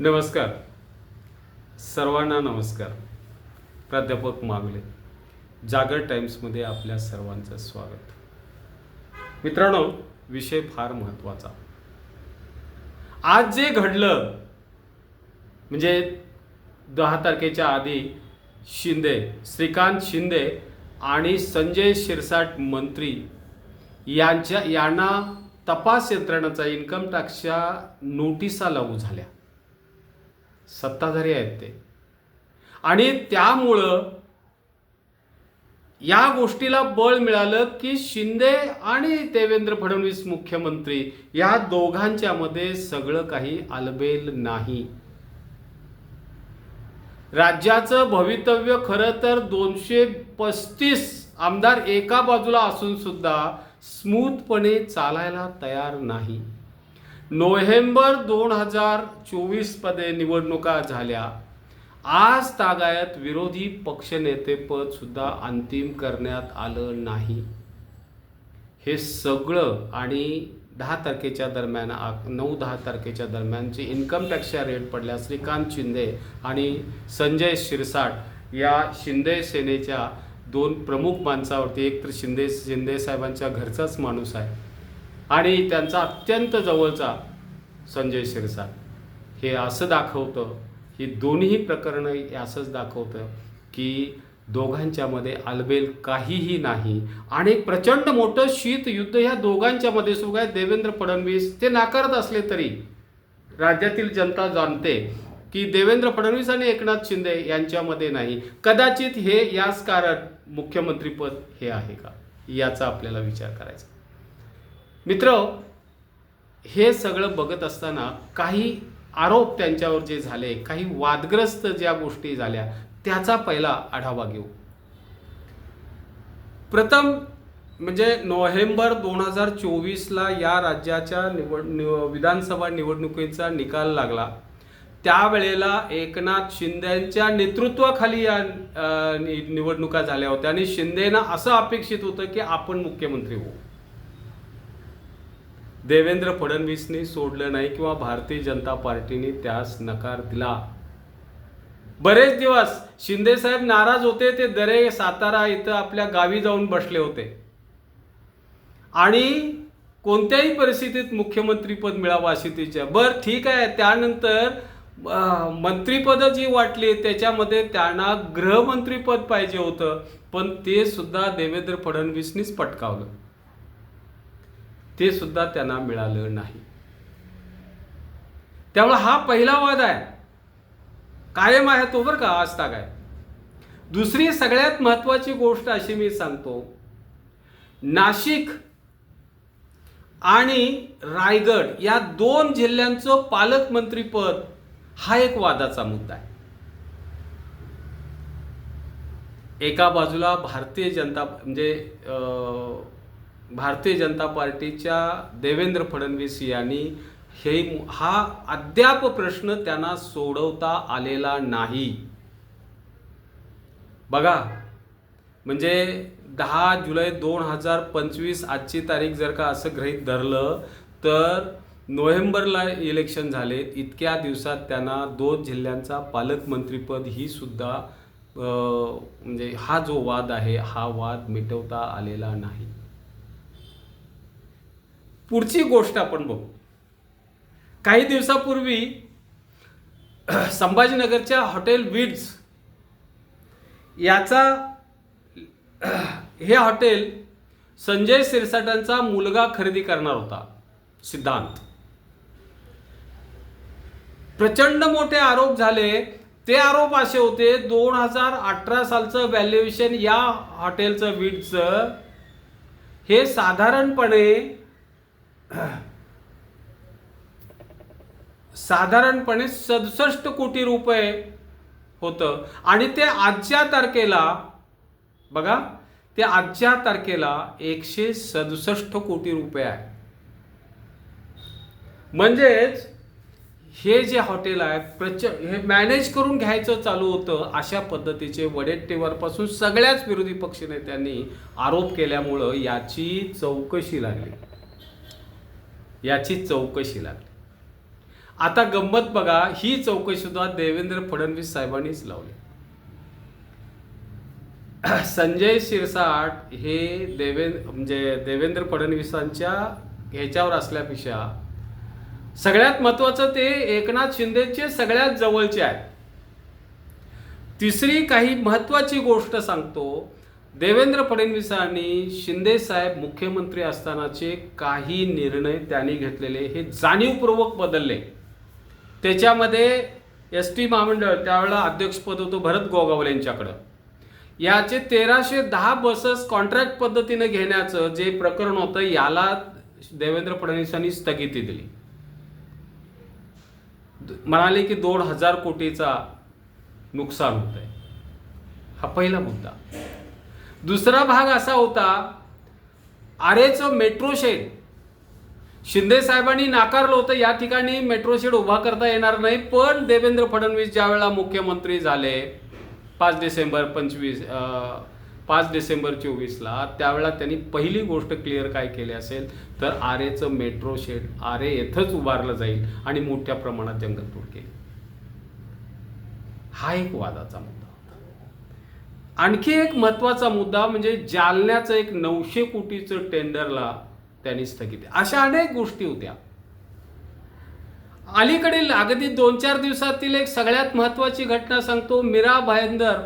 नमस्कार. सर्वांना नमस्कार. प्राध्यापक मागले. जागर टाईम्समध्ये आपल्या सर्वांचं स्वागत. मित्रांनो विषय फार महत्त्वाचा. आज जे घडलं म्हणजे दहा तारखेच्या आधी शिंदे श्रीकांत शिंदे आणि संजय शिरसाट मंत्री यांच्या यांना तपास यंत्रणाचा इन्कम टॅक्सच्या नोटिसा लागू झाल्या. सत्ताधारी आहेत ते. आणि त्यामुळं या गोष्टीला बळ मिळालं की शिंदे आणि देवेंद्र फडणवीस मुख्यमंत्री या दोघांच्या मध्ये सगळं काही आलबेल नाही. राज्याचं भवितव्य खरं तर दोनशे पस्तीस आमदार एका बाजूला असून सुद्धा स्मूथपणे चालायला तयार नाही. नोव्हेंबर दोन हजार चोवीसमध्ये निवडणुका झाल्या. आज तागायत विरोधी पक्षनेतेपद सुद्धा अंतिम करण्यात आलं नाही. हे सगळं आणि दहा तारखेच्या दरम्यान आ- नऊ दहा तारखेच्या दरम्यान जे इन्कम टॅक्सच्या रेट पडल्या. श्रीकांत शिंदे आणि संजय शिरसाट या शिंदे सेनेच्या दोन प्रमुख माणसावरती एक तर शिंदे शिंदे साहेबांच्या घरचाच माणूस आहे. आणि त्यांचा अत्यंत जवळचा संजय शिरसाट हे असं दाखवतं ही दोन्ही प्रकरणं असंच दाखवतं की दोघांच्यामध्ये आलबेल काहीही नाही. आणि एक प्रचंड मोठं शीत युद्ध ह्या दोघांच्यामध्ये सुरू आहे. देवेंद्र फडणवीस ते नाकारत असले तरी राज्यातील जनता जाणते की देवेंद्र फडणवीस आणि एकनाथ शिंदे यांच्यामध्ये नाही. कदाचित हे याच कारण मुख्यमंत्रीपद हे आहे का? याचा आपल्याला विचार करायचा. मित्र हे सगळं बघत असताना काही आरोप त्यांच्यावर जे झाले काही वादग्रस्त ज्या गोष्टी झाल्या त्याचा पहिला आढावा घेऊ. प्रथम म्हणजे नोव्हेंबर दोन हजार चोवीसला या राज्याच्या निवड निव- विधानसभा निवडणुकीचा निकाल लागला. त्यावेळेला एकनाथ शिंदेच्या नेतृत्वाखाली या नि- निवडणुका झाल्या होत्या आणि शिंदेना असं अपेक्षित होतं की आपण मुख्यमंत्री होऊ. देवेंद्र फडणवीसनी सोडलं नाही किंवा भारतीय जनता पार्टीने त्यास नकार दिला. बरेच दिवस शिंदे साहेब नाराज होते ते दरे सातारा इथं आपल्या गावी जाऊन बसले होते. आणि कोणत्याही परिस्थितीत मुख्यमंत्रीपद मिळावं अशी तिच्या बर ठीक आहे त्यानंतर मंत्रीपद जी वाटली त्याच्यामध्ये त्यांना गृहमंत्रीपद पाहिजे होतं पण ते सुद्धा देवेंद्र फडणवीसनीच पटकावलं. ते सुद्धा त्यांना मिळालं नाही. त्यामुळे हा पहिला वाद आहे. कायम आहे तो बरं का आज ताग आहे. दुसरी सगळ्यात महत्वाची गोष्ट अशी मी सांगतो. नाशिक आणि रायगड या दोन जिल्ह्यांचं पालकमंत्रीपद हा एक वादाचा मुद्दा आहे. एका बाजूला भारतीय जनता म्हणजे भारतीय जनता पार्टीच्या देवेंद्र फडणवीस यांनी हे हा अद्याप प्रश्न त्यांना सोडवता आलेला नाही. बघा म्हणजे दहा जुलै दोन हजार पंचवीस आजची तारीख जर का असं गृहीत धरलं तर नोव्हेंबरला इलेक्शन झाले इतक्या दिवसात त्यांना दोन जिल्ह्यांचा पालकमंत्रीपद ही सुद्धा म्हणजे हा जो वाद आहे हा वाद मिटवता आलेला नाही. पुढची गोष्ट आपण बघू. काही दिवसापूर्वी संभाजीनगरच्या हॉटेल विड्स याचा हे हॉटेल संजय सिरसाटांचा मुलगा खरेदी करणार होता सिद्धांत. प्रचंड मोठे आरोप झाले. ते आरोप असे होते दोन हजार अठरा सालचं व्हॅल्युएशन या हॉटेलचं विडचं हे साधारणपणे साधारणपणे सदुसष्ट कोटी रुपये होतं. आणि ते आजच्या तारखेला बघा ते आजच्या तारखेला एकशे सदुसष्ट कोटी रुपये आहे. म्हणजेच हे जे हॉटेल आहे प्रच हे मॅनेज करून घ्यायचं चालू होतं अशा पद्धतीचे वडेट्टेवरपासून सगळ्याच विरोधी पक्षनेत्यांनी आरोप केल्यामुळं याची चौकशी लागली. याची चौकशी लागली. आता गंमत बघा ही चौकशी सुद्धा देवेंद्र फडणवीस साहेबांनीच लावली. संजय शिरसाट हे देवेंद्र म्हणजे देवेंद्र फडणवीसांच्या ह्याच्यावर असल्यापेक्षा सगळ्यात महत्वाचं ते एकनाथ शिंदेचे सगळ्यात जवळचे आहेत. तिसरी काही महत्त्वाची गोष्ट सांगतो देवेंद्र फडणवीसांनी शिंदेसाहेब मुख्यमंत्री असतानाचे काही निर्णय त्यांनी घेतलेले हे जाणीवपूर्वक बदलले. त्याच्यामध्ये एस टी महामंडळ त्यावेळेला अध्यक्षपद होतं भरत गोगावले यांच्याकडं. याचे तेराशे दहा बसेस कॉन्ट्रॅक्ट पद्धतीने घेण्याचं जे प्रकरण होतं याला देवेंद्र फडणवीसांनी स्थगिती दिली. म्हणाले की दोन हजार कोटीचा नुकसान होत आहे हा पहिला मुद्दा. दुसरा भाग असा होता आरेचं मेट्रो शेड. शिंदे साहेबांनी नाकारलं होतं या ठिकाणी मेट्रो शेड उभा करता येणार नाही पण देवेंद्र फडणवीस ज्यावेळेला मुख्यमंत्री झाले पाच डिसेंबर पंचवीस पाच डिसेंबर चोवीसला त्यावेळेला त्यांनी पहिली गोष्ट क्लिअर काय केली असेल तर आरेचं मेट्रो शेड आरे येथंच उभारलं जाईल आणि मोठ्या प्रमाणात जंगलतोड केली. हा एक वादाचा मुद्दा. आणखी एक महत्त्वाचा मुद्दा म्हणजे जालन्याचं एक नऊशे कोटीचं टेंडरला त्यांनी स्थगिती. अशा अनेक गोष्टी होत्या. अलीकडील अगदी दोन चार दिवसातील एक सगळ्यात महत्वाची घटना सांगतो मीरा भायंदर.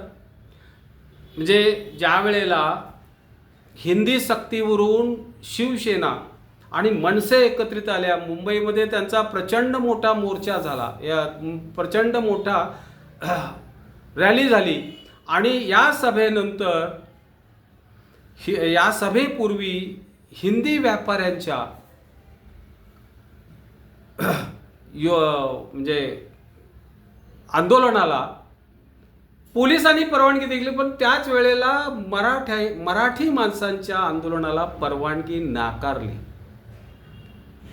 म्हणजे ज्या वेळेला हिंदी सक्तीवरून शिवसेना आणि मनसे एकत्रित आल्या मुंबईमध्ये त्यांचा प्रचंड मोठा मोर्चा झाला. या प्रचंड मोठा रॅली झाली. आणि या सभेनंतर हि- या सभेपूर्वी हिंदी व्यापाऱ्यांच्या यो म्हणजे आंदोलनाला पोलिसांनी परवानगी दिली पण त्याच वेळेला मराठा मराठी माणसांच्या आंदोलनाला परवानगी नाकारली.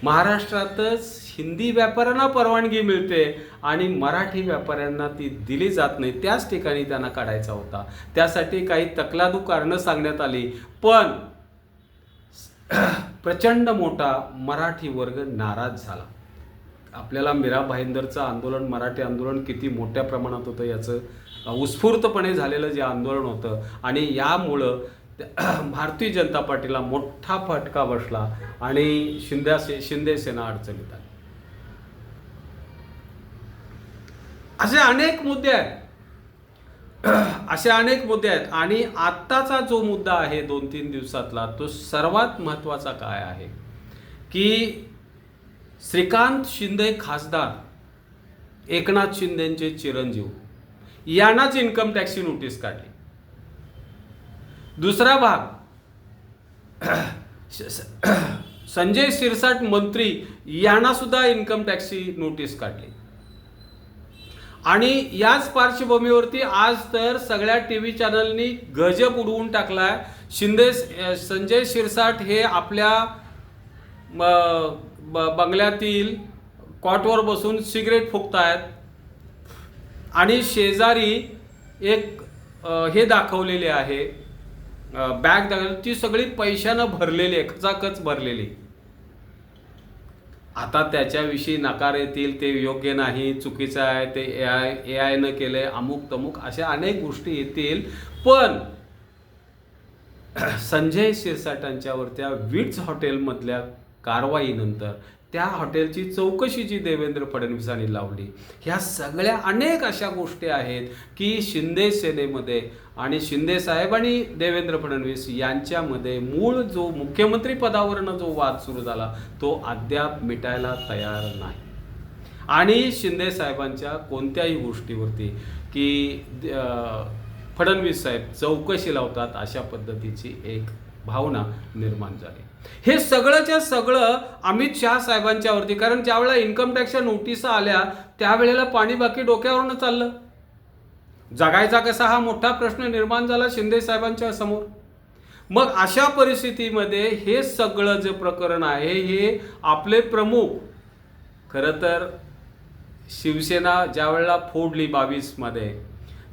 महाराष्ट्रातच हिंदी व्यापाऱ्यांना परवानगी मिळते आणि मराठी व्यापाऱ्यांना ती दिली जात नाही. त्याच ठिकाणी त्यांना काढायचा होता. त्यासाठी काही तकलादू कारणं सांगण्यात आली. पण प्रचंड मोठा मराठी वर्ग नाराज झाला. आपल्याला मीरा भाईंदरचं आंदोलन मराठी आंदोलन किती मोठ्या प्रमाणात होतं याचं उत्स्फूर्तपणे झालेलं जे आंदोलन होतं. आणि यामुळं भारतीय जनता पार्टीला मोठा फटका बसला आणि शिंदे शिंदे सेना अडचणीत आली. असे अनेक मुद्दे आहेत. असे अनेक मुद्दे आहेत. आणि आत्ताचा जो मुद्दा आहे दोन तीन दिवसातला तो सर्वात महत्त्वाचा काय आहे? की श्रीकांत शिंदे खासदार एकनाथ शिंदेचे चिरंजीव यांनाच इन्कम टॅक्सची नोटीस काढली. दुसरा भाग. संजय शिरसाट मंत्री यांना सुद्धा इन्कम टॅक्सची नोटीस काढली. आणि याच पार्श्वभूमीवरती आज तर सगळ्या टी व्ही चॅनलनी गजब उडवून टाकलाय. शिंदे संजय शिरसाट हे आपल्या ब- बंगल्यातील कॉटवर बसून सिगरेट फुकतायत. आणि शेजारी एक हे दाखवलेले आहे. बॅग दाखवली. ती सगळी पैशानं भरलेली आहे. खचाखच भरलेली. आता त्याच्याविषयी नकार येतील ते योग्य नाही चुकीचं आहे ते ए आय ए आयनं केलंय अमुक तमुक अशा अनेक गोष्टी येतील. पण संजय शिरसाटांच्यावर त्या विट्स हॉटेलमधल्या कारवाईनंतर त्या हॉटेलची चौकशी जी देवेंद्र फडणवीसांनी लावली ह्या सगळ्या अनेक अशा गोष्टी आहेत की शिंदे सेनेमध्ये आणि शिंदे साहेब आणि देवेंद्र फडणवीस यांच्यामध्ये मूळ जो मुख्यमंत्री पदावरनं जो वाद सुरू झाला तो अद्याप मिटायला तयार नाही. आणि शिंदे साहेबांच्या कोणत्याही गोष्टीवरती की फडणवीस साहेब चौकशी लावतात अशा पद्धतीची एक भावना निर्माण झाली. हे सगळंच्या सगळं अमित शहा साहेबांच्यावरती कारण ज्यावेळेला इन्कम टॅक्सच्या नोटिसा आल्या त्यावेळेला पाणी बाकी डोक्यावरनं चाललं. जगायचा कसा हा मोठा प्रश्न निर्माण झाला शिंदे साहेबांच्या समोर. मग अशा परिस्थितीमध्ये हे सगळं जे प्रकरण आहे हे आपले प्रमुख खरं तर शिवसेना ज्यावेळेला फोडली बावीसमध्ये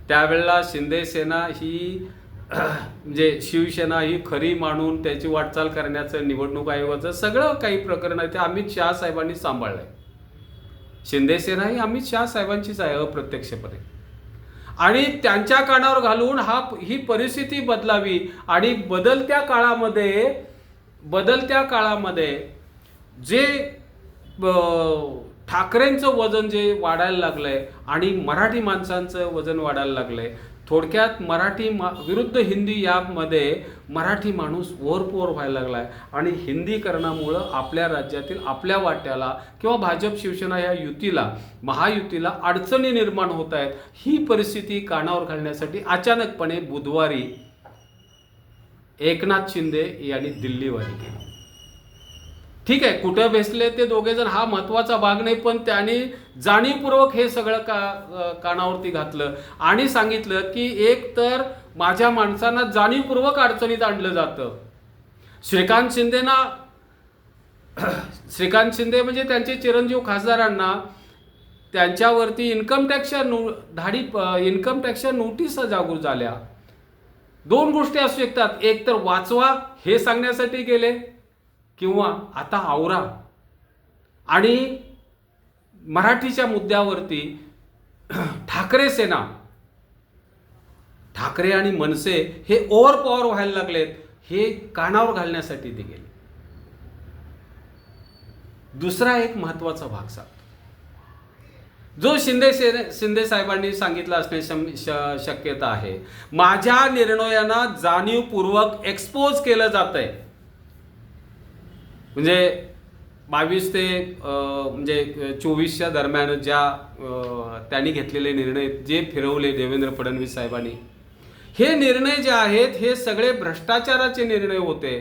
त्यावेळेला शिंदे सेना ही म्हणजे शिवसेना ही खरी मानून त्याची वाटचाल करण्याचं निवडणूक आयोगाचं सगळं काही प्रकरण आहे ते अमित शहा साहेबांनी सांभाळलंय. शिंदेसेना ही अमित शहा साहेबांचीच आहे अप्रत्यक्षपणे. आणि त्यांच्या कानावर घालून हा ही परिस्थिती बदलावी आणि बदलत्या काळामध्ये बदलत्या काळामध्ये जे ठाकरेंचं वजन जे वाढायला लागलंय आणि मराठी माणसांचं वजन वाढायला लागलंय थोडक्यात मराठी मा विरुद्ध हिंदी यामध्ये मराठी माणूस ओरपोर व्हायला लागला आहे आणि हिंदीकरणामुळं आपल्या राज्यातील आपल्या वाट्याला किंवा भाजप शिवसेना या युतीला महायुतीला अडचणी निर्माण होत आहेत. ही परिस्थिती कानावर घालण्यासाठी अचानकपणे बुधवारी एकनाथ शिंदे यांनी दिल्लीवारी केली. ठीक आहे कुठं बेसले ते दोघे जण हा महत्त्वाचा भाग नाही पण त्यांनी जाणीवपूर्वक हे सगळं का कानावरती घातलं. आणि सांगितलं की एक तर माझ्या माणसांना जाणीवपूर्वक अडचणीत आणलं जातं. श्रीकांत शिंदेना श्रीकांत शिंदे म्हणजे त्यांचे चिरंजीव खासदारांना त्यांच्यावरती इन्कम टॅक्सच्या नो धाडी इन्कम टॅक्सच्या नोटीस जागूर झाल्या. दोन गोष्टी असू शकतात. एक तर वाचवा हे सांगण्यासाठी गेले. किंवा आता आवरा. आणि मराठीच्या मुद्द्यावरती ठाकरे सेना ठाकरे आणि मनसे हे ओव्हर पॉवर व्हायला लागलेत हे कानावर घालण्यासाठी ते गेले दुसरा एक महत्त्वाचा भाग सांगतो. जो शिंदे शिंदे साहेबांनी सांगितलं असणे शक्यता आहे. माझ्या निर्णयांना जाणीवपूर्वक एक्सपोज केलं जात आहे म्हणजे बावीस ते म्हणजे चोवीसच्या दरम्यान ज्या त्यांनी घेतलेले निर्णय जे फिरवले देवेंद्र फडणवीस साहेबांनी हे निर्णय जे आहेत हे सगळे भ्रष्टाचाराचे निर्णय होते.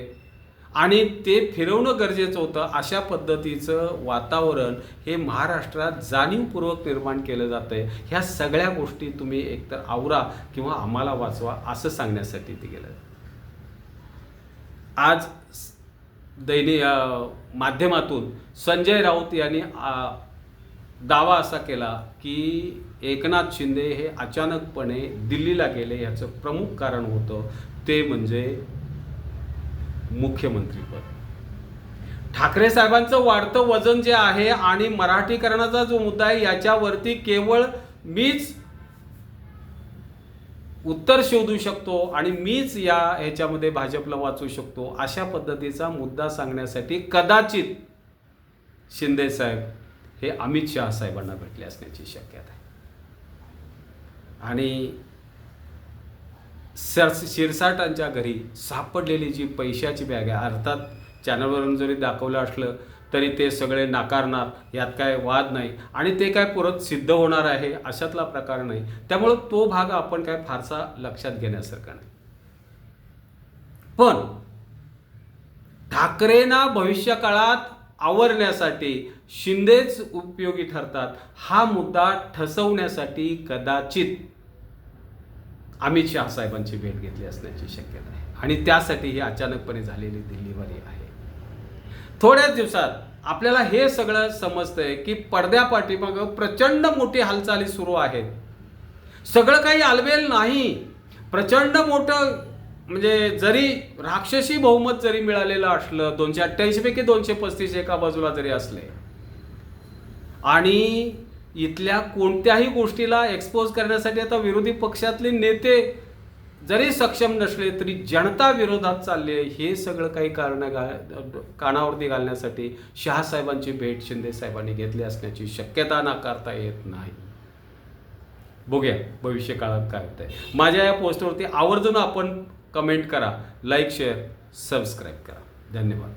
आणि ते फिरवणं गरजेचं होतं अशा पद्धतीचं वातावरण हे महाराष्ट्रात जाणीवपूर्वक निर्माण केलं जातं आहे ह्या सगळ्या गोष्टी तुम्ही एकतर आवरा किंवा आम्हाला वाचवा असं सांगण्यासाठी ते गेलं आज दैनी माध्यमातून संजय राऊत यांनी दावा असा केला की एकनाथ शिंदे हे अचानकपणे दिल्लीला गेले याचं प्रमुख कारण होतं ते म्हणजे मुख्यमंत्रीपद ठाकरे साहेबांचं वाढतं वजन जे आहे आणि मराठीकरणाचा जो मुद्दा आहे याच्यावरती केवळ मीच उत्तर शोधू शकतो आणि मीच या ह्याच्यामध्ये भाजपला वाचू शकतो अशा पद्धतीचा मुद्दा सांगण्यासाठी कदाचित शिंदे साहेब हे अमित शहा साहेबांना भेटले असण्याची शक्यता आहे. आणि सर शिरसाटांच्या घरी सापडलेली जी पैशाची बॅग आहे अर्थात चॅनलवरून जरी दाखवलं असलं तरी ते सगळे नाकारणार यात काय वाद नाही. आणि ते काय परत सिद्ध होणार आहे अशातला प्रकार नाही. त्यामुळं तो भाग आपण काय फारसा लक्षात घेण्यासारखा नाही. पण ठाकरेंना भविष्य काळात आवरण्यासाठी शिंदेच उपयोगी ठरतात हा मुद्दा ठसवण्यासाठी कदाचित अमित शहा साहेबांची भेट घेतली असण्याची शक्यता आहे. आणि त्यासाठी ही अचानकपणे झालेली दिल्लीवारी आहे. थोड्याच दिवसात आपल्याला हे सगळं समजतंय की पडद्या पाठीमागं प्रचंड मोठी हालचाली सुरू आहेत. सगळं काही आलबेल नाही. प्रचंड मोठं म्हणजे जरी राक्षसी बहुमत जरी मिळालेलं असलं दोनशे अठ्ठ्याऐंशी पैकी दोनशे पस्तीस एका बाजूला जरी असले आणि इथल्या कोणत्याही गोष्टीला एक्सपोज करण्यासाठी आता विरोधी पक्षातले नेते जरी सक्षम नसले तरी जनता विरोधात चालले हे सगळं काही कारण कानावरती घालण्यासाठी शहासाहेबांची भेट शिंदे साहेबांनी घेतली असण्याची शक्यता नाकारता येत नाही. बघूया भविष्य काळात काय होत आहे माझ्या या पोस्टवरती आवर्जून आपण कमेंट करा लाईक शेअर सबस्क्राईब करा. धन्यवाद.